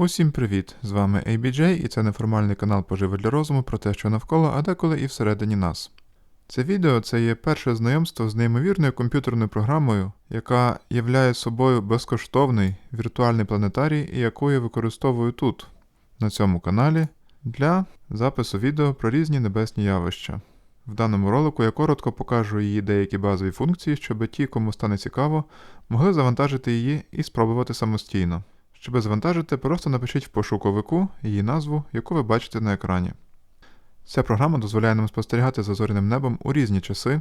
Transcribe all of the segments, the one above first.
Усім привіт! З вами ABJ і це неформальний канал Поживи для розуму про те, що навколо, а деколи і всередині нас. Це відео це є перше знайомство з неймовірною комп'ютерною програмою, яка являє собою безкоштовний віртуальний планетарій і яку я використовую тут, на цьому каналі, для запису відео про різні небесні явища. В даному ролику я коротко покажу її деякі базові функції, щоб ті, кому стане цікаво, могли завантажити її і спробувати самостійно. Щоб завантажити, просто напишіть в пошуковику її назву, яку ви бачите на екрані. Ця програма дозволяє нам спостерігати за зоряним небом у різні часи,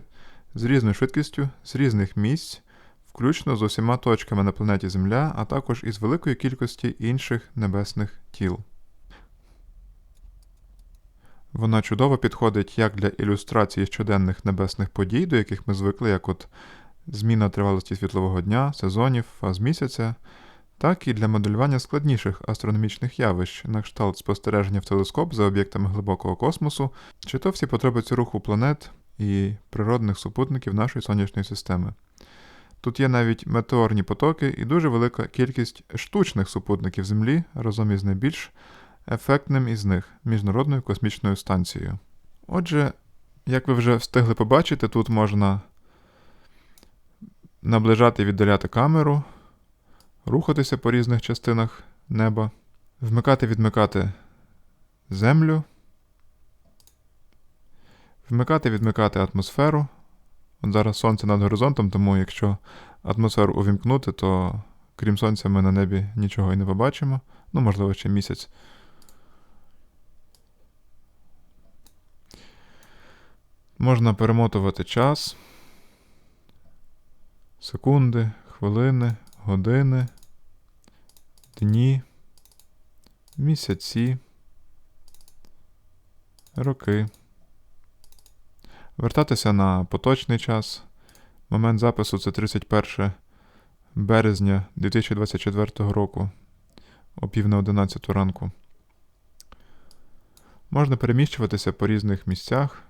з різною швидкістю, з різних місць, включно з усіма точками на планеті Земля, а також із великої кількості інших небесних тіл. Вона чудово підходить як для ілюстрації щоденних небесних подій, до яких ми звикли, як от зміна тривалості світлового дня, сезонів, фаз місяця, так і для моделювання складніших астрономічних явищ, на кшталт спостереження в телескоп за об'єктами глибокого космосу, чи то всі подробиці руху планет і природних супутників нашої сонячної системи. Тут є навіть метеорні потоки і дуже велика кількість штучних супутників Землі разом із найбільш ефектним із них Міжнародною космічною станцією. Отже, як ви вже встигли побачити, тут можна наближати і віддаляти камеру, рухатися по різних частинах неба, вмикати-відмикати землю, вмикати-відмикати атмосферу. От зараз сонце над горизонтом, тому якщо атмосферу увімкнути, то крім сонця ми на небі нічого і не побачимо. Ну, можливо, ще місяць. Можна перемотувати час, секунди, хвилини, години, дні, місяці, роки. Вертатися на поточний час. Момент запису це 31 березня 2024 року о пів на 11 ранку. Можна переміщуватися по різних місцях.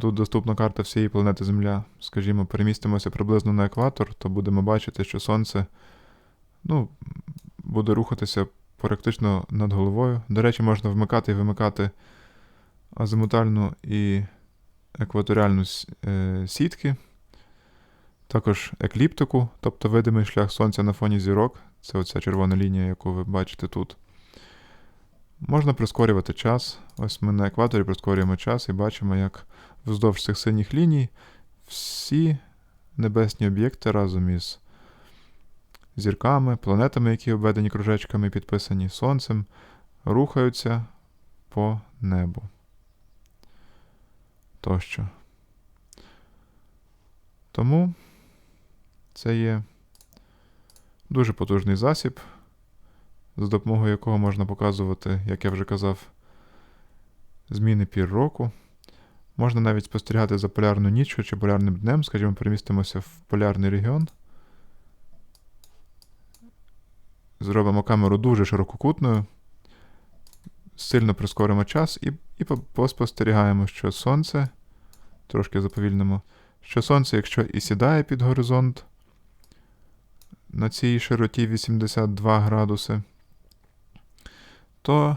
Тут доступна карта всієї планети Земля. Скажімо, перемістимося приблизно на екватор, то будемо бачити, що Сонце ну, буде рухатися практично над головою. До речі, можна вмикати і вимикати азимутальну і екваторіальну е, сітки, також екліптику, тобто видимий шлях Сонця на фоні зірок. Це оця червона лінія, яку ви бачите тут. Можна прискорювати час. Ось ми на екваторі прискорюємо час і бачимо, як вздовж цих синіх ліній всі небесні об'єкти разом із зірками, планетами, які обведені кружечками, підписані Сонцем, рухаються по небу. Тощо. Тому це є дуже потужний засіб за допомогою якого можна показувати, як я вже казав, зміни пір року. Можна навіть спостерігати за полярною ніччю чи полярним днем, скажімо, перемістимося в полярний регіон. Зробимо камеру дуже ширококутною, сильно прискоримо час і і поспостерігаємо, що сонце, трошки заповільнимо, що сонце, якщо і сідає під горизонт на цій широті 82 градуси, то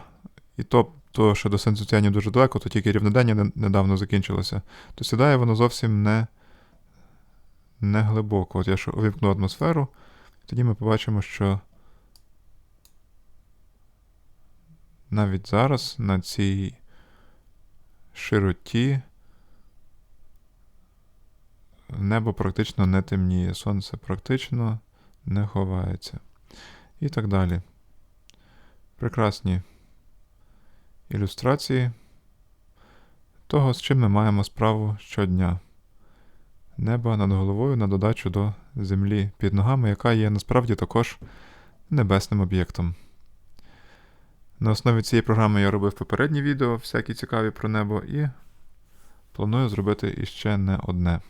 і то, то що до Сенсуціанів дуже далеко, то тільки рівнодення недавно закінчилося, то сідає воно зовсім не не глибоко. От я ж увімкну атмосферу, тоді ми побачимо, що навіть зараз на цій широті небо практично не темніє, сонце практично не ховається. І так далі прекрасні ілюстрації того, з чим ми маємо справу щодня. Небо над головою на додачу до землі під ногами, яка є насправді також небесним об'єктом. На основі цієї програми я робив попередні відео, всякі цікаві про небо, і планую зробити іще не одне.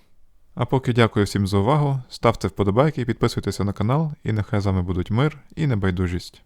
А поки дякую всім за увагу, ставте вподобайки, підписуйтеся на канал, і нехай з вами будуть мир і небайдужість.